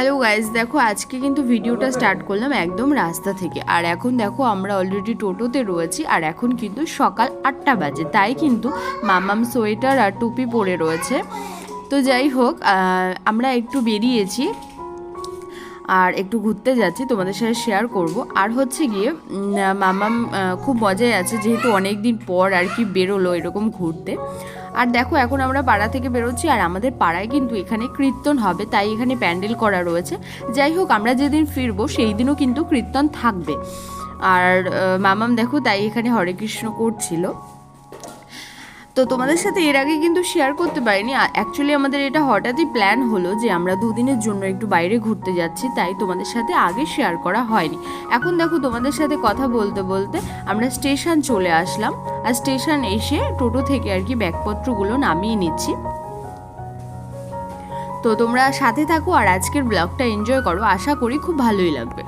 Hello guys দেখো আজকে কিন্তু ভিডিওটা স্টার্ট করলাম একদম রাস্তা থেকে। আর এখন দেখো আমরা অলরেডি টোটোতে রয়েছি, আর এখন কিন্তু সকাল আটটা বাজে। তাই কিন্তু মামাম সোয়েটার আর টুপি পরে রয়েছে। তো যাই হোক আমরা একটু বেরিয়েছি, আর একটু ঘুরতে যাচ্ছি, তোমাদের সাথে শেয়ার করব। আর হচ্ছে গিয়ে মামাম খুব মজায় আছে, যেহেতু অনেক দিন পর আর কি বেরোলো এরকম ঘুরতে। আর দেখো, এখন আমরা পাড়া থেকে বেরোচ্ছি, আর আমাদের পাড়ায় কিন্তু এখানে কীর্তন হবে, তাই এখানে প্যান্ডেল করা রয়েছে। যাই হোক, আমরা যেদিন ফিরবো সেই দিনও কিন্তু কীর্তন থাকবে। আর মামাম দেখো, তাই এখানে হরে কৃষ্ণ করছিল। তো তোমাদের সাথে এর আগে কিন্তু শেয়ার করতে পারিনি। অ্যাকচুয়ালি আমাদের এটা হঠাৎই প্ল্যান হলো যে আমরা দুদিনের জন্য একটু বাইরে ঘুরতে যাচ্ছি, তাই তোমাদের সাথে আগে শেয়ার করা হয়নি। এখন দেখো তোমাদের সাথে কথা বলতে বলতে আমরা স্টেশন চলে আসলাম। আর স্টেশন এসে টোটো থেকে আর কি ব্যাগপত্রগুলো নামিয়ে নিচ্ছি। তো তোমরা সাথে থাকো আর আজকের ব্লগটা এনজয় করো। আশা করি খুব ভালোই লাগবে।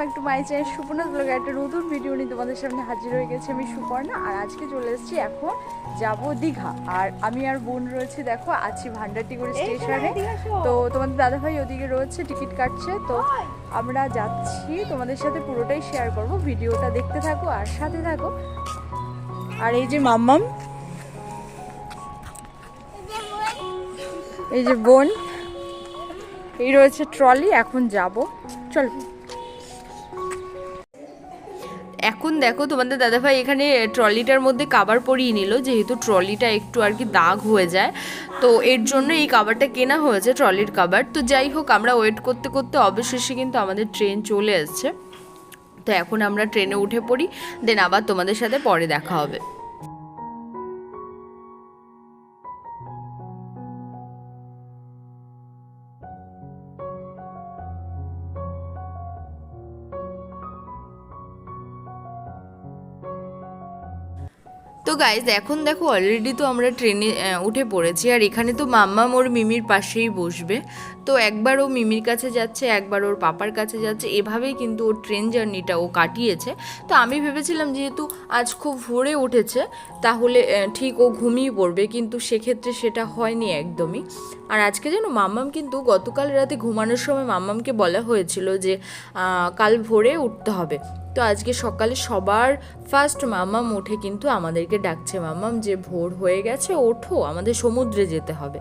Back to my channel Suparna ব্লগে একটা নতুন ভিডিও নিয়ে তোমাদের সামনে হাজির হয়ে গেছে আমি সুপর্ণা আর আজকে চলে এসেছি এখন যাব দীঘা। আর আমি আর বোন রয়েছে দেখো আছি ভান্ডারটিগুড়ি স্টেশনে। তো তোমাদের দাদাভাই ওদিকে রয়েছে টিকিট কাটছে। তো আমরা যাচ্ছি তোমাদের সাথে পুরোটাই শেয়ার করব ভিডিওটা দেখতে থাকো আর সাথে থাকো। আর এই যে মাম্মাম এই যে বোন এই রয়েছে ট্রলি এখন যাব। চল। দেখো তোমাদের দাদাভাই এখানে ট্রলিটার মধ্যে কাবার পরিয়ে নিল, যেহেতু ট্রলিটা একটু আর কি দাগ হয়ে যায়। তো এর জন্য এই কাবারটা কেনা হয়েছে, ট্রলির কাবার তো যাই হোক, আমরা ওয়েট করতে করতে অবশেষে কিন্তু আমাদের ট্রেন চলে এসছে। তো এখন আমরা ট্রেনে উঠে পড়ি দেন আবার তোমাদের সাথে পরে দেখা হবে। তো গাইজ এখন দেখো অলরেডি তো আমরা ট্রেনে উঠে পড়েছি। আর এখানে তো মাম্মা মোর মিমির পাশেই বসবে। তো একবার ও মিমির কাছে যাচ্ছে, একবার ওর পাপার কাছে যাচ্ছে, এভাবেই কিন্তু ওর ট্রেন জার্নিটা ও কাটিয়েছে। তো আমি ভেবেছিলাম যেহেতু আজ খুব ভোরে উঠেছে, তাহলে ঠিক ও ঘুমিয়ে পড়বে, কিন্তু সেক্ষেত্রে সেটা হয়নি একদমই। আর আজকে যেন মাম্মাম কিন্তু গতকাল রাতে ঘুমানোর সময় মাম্মামকে বলা হয়েছিল যে কাল ভোরে উঠতে হবে। তো আজকে সকালে সবার ফার্স্ট মামাম উঠে কিন্তু আমাদেরকে ডাকছে মামাম যে ভোর হয়ে গেছে, ওঠো, আমাদের সমুদ্রে যেতে হবে।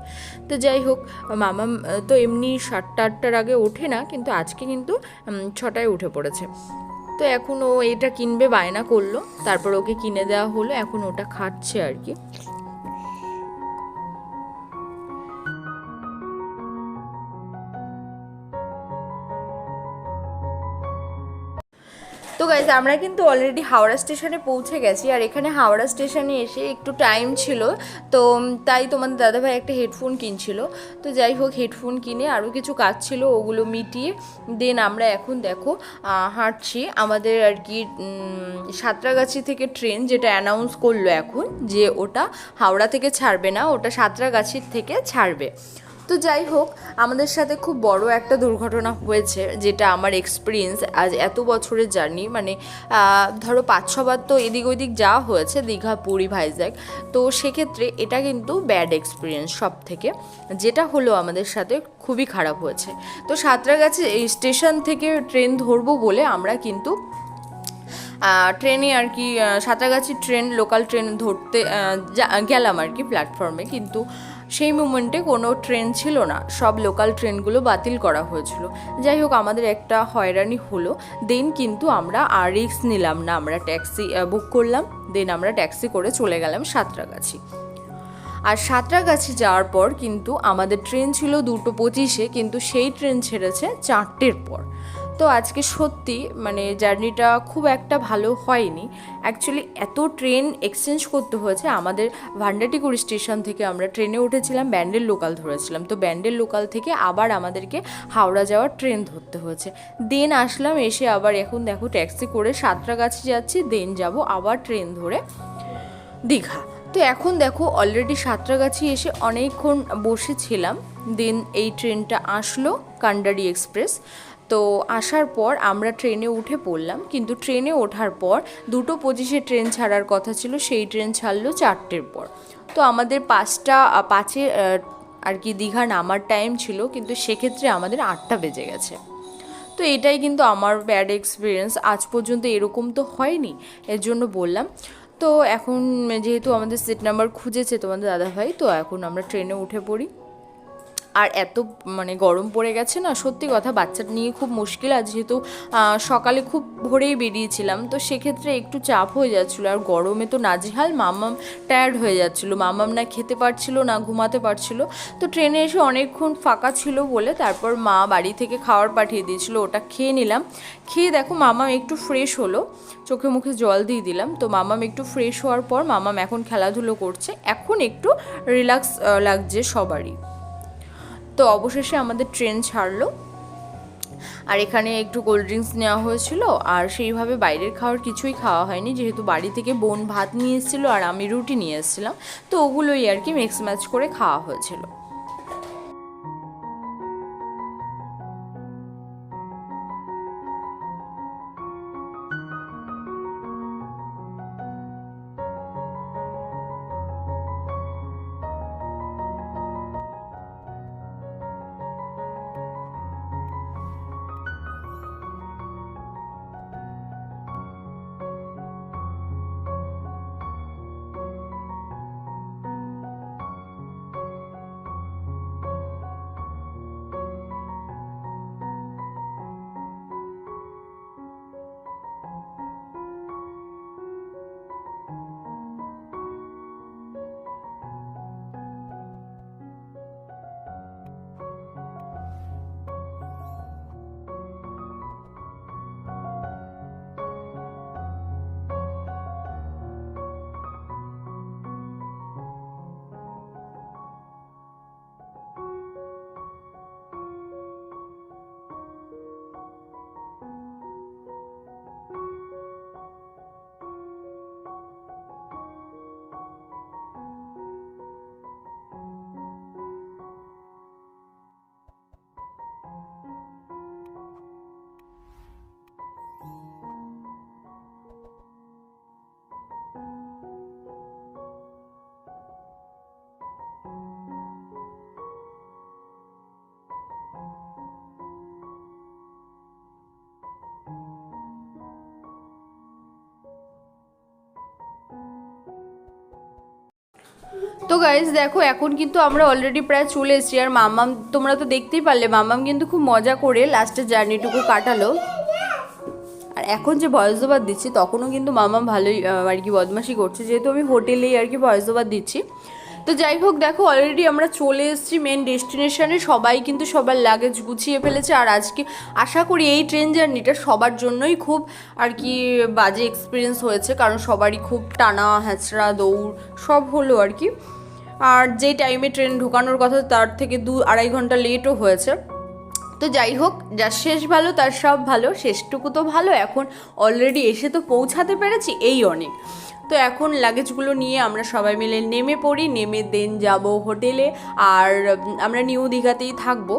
তো যাই হোক মামাম তো এমনি সাতটা, আটটার আগে ওঠে না, কিন্তু আজকে কিন্তু ছটায় উঠে পড়েছে। তো এখন ও এটা কিনবে, বায়না করল, তারপর ওকে কিনে দেওয়া হলো, এখন ওটা খাচ্ছে আর কি। তো গাইজ আমরা কিন্তু অলরেডি হাওড়া স্টেশনে পৌঁছে গেছি, আর এখানে হাওড়া স্টেশনে এসে একটু টাইম ছিল। তো তাই তোমাদের দাদাভাই একটা হেডফোন কিনছিল। তো যাই হোক হেডফোন কিনে আরও কিছু কাজ ছিল, ওগুলো মিটিয়ে দেন আমরা এখন দেখো হাঁটছি। আমাদের আর কি সাঁতরাগাছি থেকে ট্রেন যেটা অ্যানাউন্স করল এখন, যে ওটা হাওড়া থেকে ছাড়বে না, ওটা সাঁতরাগাছির থেকে ছাড়বে। তো যাই হোক, আমাদের সাথে খুব বড় একটা দুর্ঘটনা হয়েছে, যেটা আমার এক্সপিরিয়েন্স আজ এত বছরের জার্নি মানে ধরো পাঁচ ছবার তো এদিক ওদিক যাওয়া হয়েছে, দীঘা, পুরী ভাইজ্যাগ তো সেক্ষেত্রে এটা কিন্তু ব্যাড এক্সপিরিয়েন্স সব থেকে যেটা হলো আমাদের সাথে খুবই খারাপ হয়েছে। তো সাঁতরাগাছি এই স্টেশন থেকে ট্রেন ধরবো বলে আমরা কিন্তু ট্রেনে আর কি সাঁতরাগাছি ট্রেন লোকাল ট্রেন ধরতে গেলাম আর কি প্ল্যাটফর্মে কিন্তু সেই মুমেন্টে কোনো ট্রেন ছিল না। সব লোকাল ট্রেনগুলো বাতিল করা হয়েছিল। যাই হোক, আমাদের একটা হয়রানি হলো। দেন কিন্তু আমরা আর রিক্স নিলাম না। আমরা ট্যাক্সি বুক করলাম। দেন আমরা ট্যাক্সি করে চলে গেলাম সাঁতরাগাছি। আর সাঁতরাগাছি যাওয়ার পর কিন্তু আমাদের ট্রেন ছিল দুটো পঁচিশে, কিন্তু সেই ট্রেন ছেড়েছে চারটের পর। তো আজকে সত্যি মানে জার্নিটা খুব একটা ভালো হয়নি। অ্যাকচুয়ালি এত ট্রেন এক্সচেঞ্জ করতে হয়েছে। আমাদের ভান্ডাটিকুড়ি স্টেশন থেকে আমরা ট্রেনে উঠেছিলাম, ব্যান্ডেল লোকাল ধরেছিলাম। তো ব্যান্ডেল লোকাল থেকে আবার আমাদেরকে হাওড়া যাওয়ার ট্রেন ধরতে হয়েছে। দেন আসলাম, এসে আবার এখন দেখো ট্যাক্সি করে সাঁতরাগাছি যাচ্ছি, দেন যাব আবার ট্রেন ধরে দীঘা। তো এখন দেখো অলরেডি সাঁতরাগাছি এসে অনেকক্ষণ বসেছিলাম। দেন এই ট্রেনটা আসলো কান্ডারি এক্সপ্রেস। তো আসার পর আমরা ট্রেনে উঠে পড়লাম, কিন্তু ট্রেনে ওঠার পর দুটো পঁচিশে ট্রেন ছাড়ার কথা ছিল, সেই ট্রেন ছাড়লো চারটের পর। তো আমাদের পাঁচটা, পাঁচে আর কি দীঘা নামার টাইম ছিল, কিন্তু সেক্ষেত্রে আমাদের আটটা বেজে গেছে। তো এটাই কিন্তু আমার ব্যাড এক্সপিরিয়েন্স আজ পর্যন্ত এরকম তো হয়নি, এর জন্য বললাম। তো এখন যেহেতু আমাদের সিট নাম্বার খুঁজেছে তোমাদের দাদাভাই, তো এখন আমরা ট্রেনে উঠে পড়ি। আর এত মানে গরম পড়ে গেছে না, সত্যি কথা বাচ্চাটা নিয়ে খুব মুশকিল। আর যেহেতু সকালে খুব ভোরেই বেরিয়েছিলাম, তো সেক্ষেত্রে একটু চাপ হয়ে যাচ্ছিল। আর গরমে তো নাজেহাল, মামাম টায়ার্ড হয়ে যাচ্ছিল। মামাম না খেতে পারছিল, না ঘুমাতে পারছিল। তো ট্রেনে এসে অনেকক্ষণ ফাঁকা ছিল বলে তারপর মা বাড়ি থেকে খাবার পাঠিয়ে দিয়েছিল, ওটা খেয়ে নিলাম। খেয়ে দেখো মামাম একটু ফ্রেশ হলো, চোখে মুখে জল দিয়ে দিলাম। তো মামাম একটু ফ্রেশ হওয়ার পর মামাম এখন খেলাধুলো করছে। এখন একটু রিল্যাক্স লাগছে সবারই। তো অবশেষে আমাদের ট্রেন ছাড়লো। আর এখানে একটু কোল্ড ড্রিঙ্কস নেওয়া হয়েছিল, আর সেইভাবে বাইরের খাওয়ার কিছুই খাওয়া হয়নি, যেহেতু বাড়ি থেকে বোন ভাত নিয়ে এসেছিল আর আমি রুটি নিয়ে এসেছিলাম, তো ওগুলোই আর কি মিক্স ম্যাচ করে খাওয়া হয়েছিল। তো গাইজ দেখো, এখন কিন্তু আমরা অলরেডি প্রায় চলে এসেছি। আর মামাম তোমরা তো দেখতেই পারলে মামাম কিন্তু খুব মজা করে লাস্টের জার্নিটুকু কাটালো। আর এখন যে ভয়েস ওভার দিচ্ছি, তখনও কিন্তু মামাম ভালোই আর কি বদমাশি করছে। যেহেতু আমি হোটেলেই আর কি ভয়েস ওভার দিচ্ছি। তো যাই হোক, দেখো অলরেডি আমরা চলে এসেছি মেন ডেস্টিনেশনে সবাই কিন্তু সবার লাগেজ গুছিয়ে ফেলেছে। আর আজকে আশা করি এই ট্রেন জার্নিটা সবার জন্যই খুব আর কি বাজে এক্সপিরিয়েন্স হয়েছে। কারণ সবারই খুব টানা হ্যাঁচড়া দৌড়, সব হলো আর কি। আর যে টাইমে ট্রেন ঢোকানোর কথা, তার থেকে দু আড়াই ঘণ্টা লেটও হয়েছে। তো যাই হোক, যা শেষ ভালো, তার সব ভালো, শেষটুকু তো ভালো, এখন অলরেডি এসে তো পৌঁছাতে পেরেছি এই অনেক। তো এখন লাগেজগুলো নিয়ে আমরা সবাই মিলে নেমে পড়ি, নেমে দেন যাব হোটেলে আর আমরা নিউ দীঘাতেই থাকব।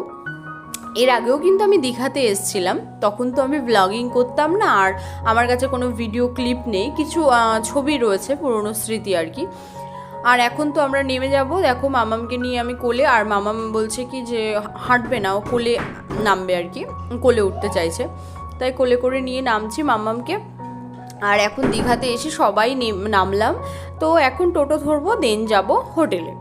এর আগেও কিন্তু আমি দীঘাতে এসেছিলাম, তখন তো আমি ব্লগিং করতাম না, আর আমার কাছে কোনো ভিডিও ক্লিপ নেই, কিছু ছবি রয়েছে পুরনো স্মৃতি আর কি। আর এখন তো আমরা নেমে যাব। দেখো মামামকে নিয়ে আমি কোলে, আর মামাম বলছে কি যে হাঁটবে না, ও কোলে নামবে আর কি, কোলে উঠতে চাইছে। তাই কোলে করে নিয়ে নামছি মামামকে। আর এখন দীঘাতে এসে সবাই নেম- নামলাম। তো এখন টোটো ধরবো, দেন যাব হোটেলে।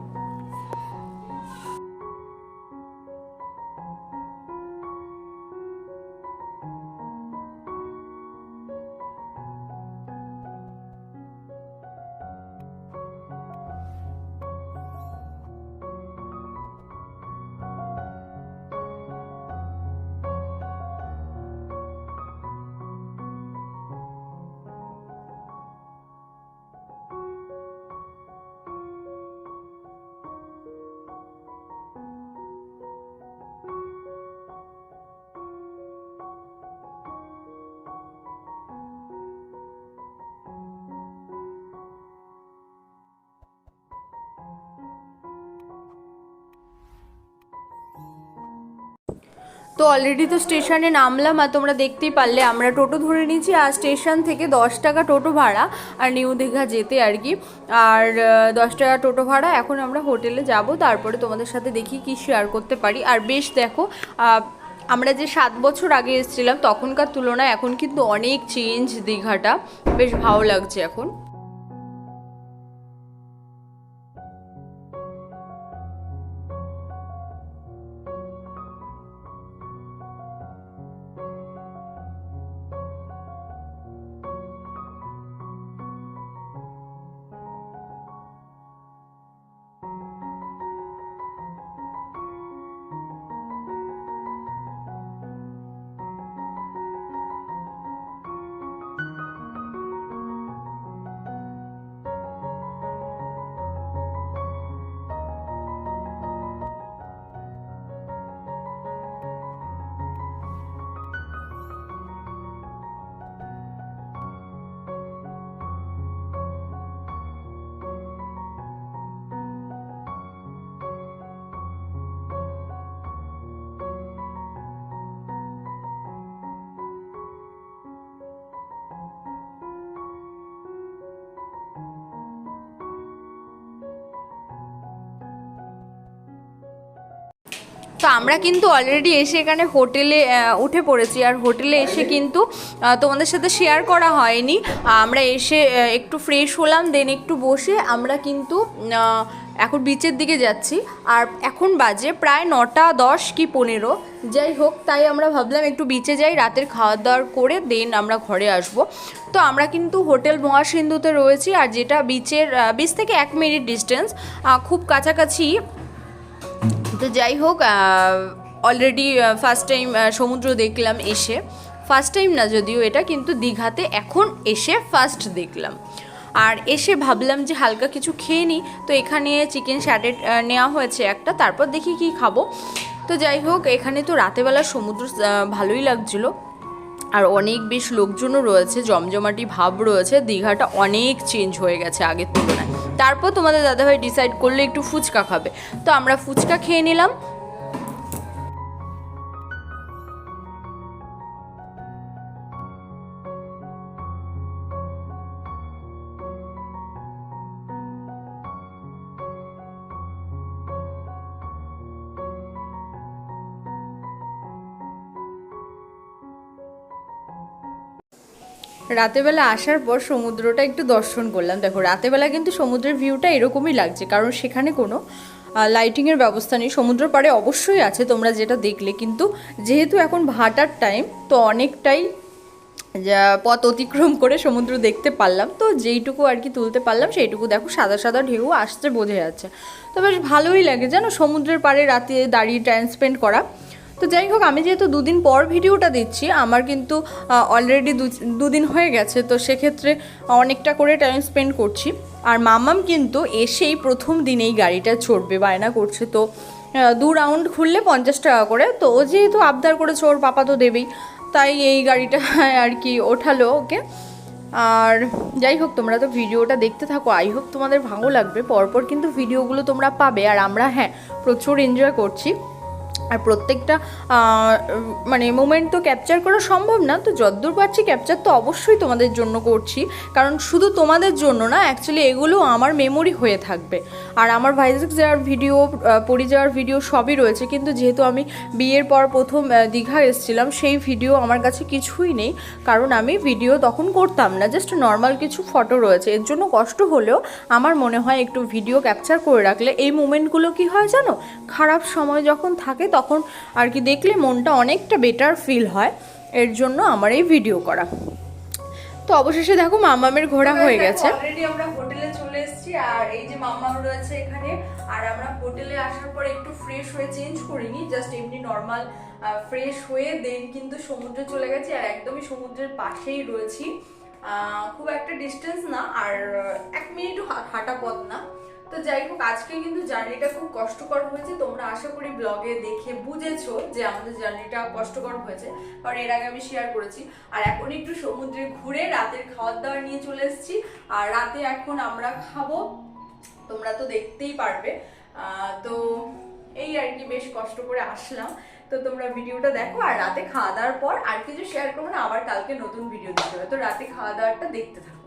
তো অলরেডি তো স্টেশনে নামলাম আর তোমরা দেখতেই পারলে, আমরা টোটো ধরে নিয়েছি আর স্টেশন থেকে দশ টাকা টোটো ভাড়া আর নিউ দীঘা যেতে আর কি। আর দশ টাকা টোটো ভাড়া, এখন আমরা হোটেলে যাব, তারপরে তোমাদের সাথে দেখি কি শেয়ার করতে পারি। আর বেশ দেখো আমরা যে সাত বছর আগে এসেছিলাম, তখনকার তুলনায় এখন কিন্তু অনেক চেঞ্জ দীঘাটা। বেশ ভালো লাগছে এখন। তো আমরা কিন্তু অলরেডি এসে এখানে হোটেলে উঠে পড়েছি। আর হোটেলে এসে কিন্তু তোমাদের সাথে শেয়ার করা হয়নি। আমরা এসে একটু ফ্রেশ হলাম দেন একটু বসে আমরা কিন্তু এখন বিচের দিকে যাচ্ছি। আর এখন বাজে প্রায় নটা দশ কি পনেরো। যাই হোক, তাই আমরা ভাবলাম একটু বিচে যাই, রাতের খাওয়া দাওয়ার করে দেন আমরা ঘরে আসব। তো আমরা কিন্তু হোটেল মহাসিন্ধুতে রয়েছি, আর যেটা বিচের বিচ থেকে এক মিনিট ডিস্টেন্স খুব কাছাকাছি তো যাই হোক অলরেডি ফার্স্ট টাইম সমুদ্র দেখলাম এসে। ফার্স্ট টাইম না যদিও এটা, কিন্তু দীঘাতে এখন এসে ফার্স্ট দেখলাম। আর এসে ভাবলাম যে হালকা কিছু খেয়ে নিই, তো এখানে চিকেন স্যাটেড নেওয়া হয়েছে একটা, তারপর দেখি কি খাব। তো যাই হোক, এখানে তো রাতেবেলা সমুদ্র ভালোই লাগছিল। আর অনেক বেশ লোকজনও রয়েছে, জমজমাটি ভাব রয়েছে, দীঘাটা অনেক চেঞ্জ হয়ে গেছে আগের তুলনায়। তারপর তোমাদের দাদাভাই ডিসাইড করলে একটু ফুচকা খাবে। তো আমরা ফুচকা খেয়ে নিলাম রাতেবেলা আসার পর সমুদ্রটা একটু দর্শন করলাম। দেখো, রাতেবেলা কিন্তু সমুদ্রের ভিউটা এরকমই লাগছে, কারণ সেখানে কোনো লাইটিংয়ের ব্যবস্থা নেই। সমুদ্র পাড়ে অবশ্যই আছে, তোমরা যেটা দেখলে। কিন্তু যেহেতু এখন ভাটার টাইম তো অনেকটাই পথ অতিক্রম করে সমুদ্র দেখতে পারলাম। তো যেইটুকু আর কি তুলতে পারলাম, সেইটুকু দেখো, সাদা সাদা ঢেউ আসতে বোঝা যাচ্ছে। তো বেশ ভালোই লাগে, জানো? সমুদ্রের পাড়ে রাতে দাঁড়িয়ে টাইম স্পেন্ড করা। তো যাই হোক, আমি যেহেতু দুদিন পর ভিডিওটা দিচ্ছি, আমার কিন্তু অলরেডি দুদিন হয়ে গেছে, তো সেক্ষেত্রে অনেকটা করে টাইম স্পেন্ড করছি। আর মামাম কিন্তু এসেই প্রথম দিনেই গাড়িটা চড়বে, বায়না করছে। তো দু রাউন্ড খুললে পঞ্চাশ টাকা করে, তো ও যেহেতু আবদার করেছে, ওর পাপা তো দেবেই, তাই এই গাড়িটা আর কি ওঠালো ওকে। আর যাই হোক, তোমরা তো ভিডিওটা দেখতে থাকো আই হোপ তোমাদের ভালো লাগবে। পরপর কিন্তু ভিডিওগুলো তোমরা পাবে, আর আমরা হ্যাঁ প্রচুর এনজয় করছি। আর প্রত্যেকটা মানে মোমেন্ট তো ক্যাপচার করা সম্ভব না, তো যদ্দূর পারছি ক্যাপচার তো অবশ্যই তোমাদের জন্য করছি। কারণ শুধু তোমাদের জন্য না অ্যাকচুয়ালি এগুলো আমার মেমোরি হয়ে থাকবে। আর আমার ভাইজাগ যাওয়ার ভিডিও পুরী যাওয়ার ভিডিও সবই রয়েছে, কিন্তু যেহেতু আমি বিয়ের পর প্রথম দীঘা এসেছিলাম, সেই ভিডিও আমার কাছে কিছুই নেই। কারণ আমি ভিডিও তখন করতাম না জাস্ট নর্মাল কিছু ফটো রয়েছে। এর জন্য কষ্ট হলেও আমার মনে হয় একটু ভিডিও ক্যাপচার করে রাখলে এই মুমেন্টগুলো কি হয় জানো? খারাপ সময় যখন থাকে তখন আর কি দেখলে মনটা অনেকটা বেটার ফিল হয়। এর জন্য আমার এই ভিডিও করা। তো অবশেষে দেখো মামামের ঘোরা হয়ে গেছে। অলরেডি আমরা হোটেলে চলে এসেছি আর এই যে মামাম রয়েছে এখানে আর আমরা হোটেলে আসার পর একটু ফ্রেশ হয়ে চেঞ্জ করিনি জাস্ট এমনি নর্মাল ফ্রেশ হয়ে দেন কিন্তু সমুদ্রে চলে গেছি আর একদমই সমুদ্রের পাশেই রয়েছি। খুব একটা ডিস্টেন্স না আর এক মিনিটও হা- হাঁটা পথ না। তো যাই হোক, আজকে কিন্তু জার্নিটা খুব কষ্টকর হয়েছে। তোমরা আশা করি ব্লগে দেখে বুঝেছ যে আমাদের জার্নিটা কষ্টকর হয়েছে, কারণ এর আগে আমি শেয়ার করেছি। আর এখন একটু সমুদ্রে ঘুরে রাতের খাওয়ার দাওয়ার নিয়ে চলে এসেছি। আর রাতে এখন আমরা খাব, তোমরা তো দেখতেই পারবে। তো এই আর কি বেশ কষ্ট করে আসলাম। তো তোমরা ভিডিওটা দেখো, আর রাতে খাওয়া দাওয়ার পর আর কিছু শেয়ার করব না, আবার কালকে নতুন ভিডিও দিতে হবে। তো রাতে খাওয়া দাওয়াটা দেখতে থাকো।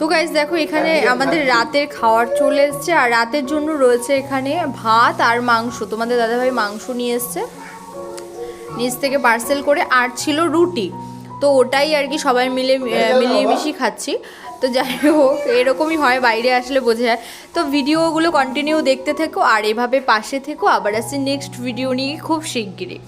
তো গাইজ দেখো এখানে আমাদের রাতের খাওয়ার চলে এসছে আর রাতের জন্য রয়েছে এখানে ভাত আর মাংস। তোমাদের দাদাভাই মাংস নিয়ে এসছে। নিচ থেকে পার্সেল করে আর ছিল রুটি। তো ওটাই আর কি সবাই মিলে মিলিয়ে মিশিয়ে খাচ্ছি। তো যাই হোক এরকমই হয় বাইরে আসলে বোঝা যায়। তো ভিডিওগুলো কন্টিনিউ দেখতে থেকো আর এভাবে পাশে থেকো। আবার আসছি নেক্সট ভিডিও নিয়ে খুব শিগগিরই।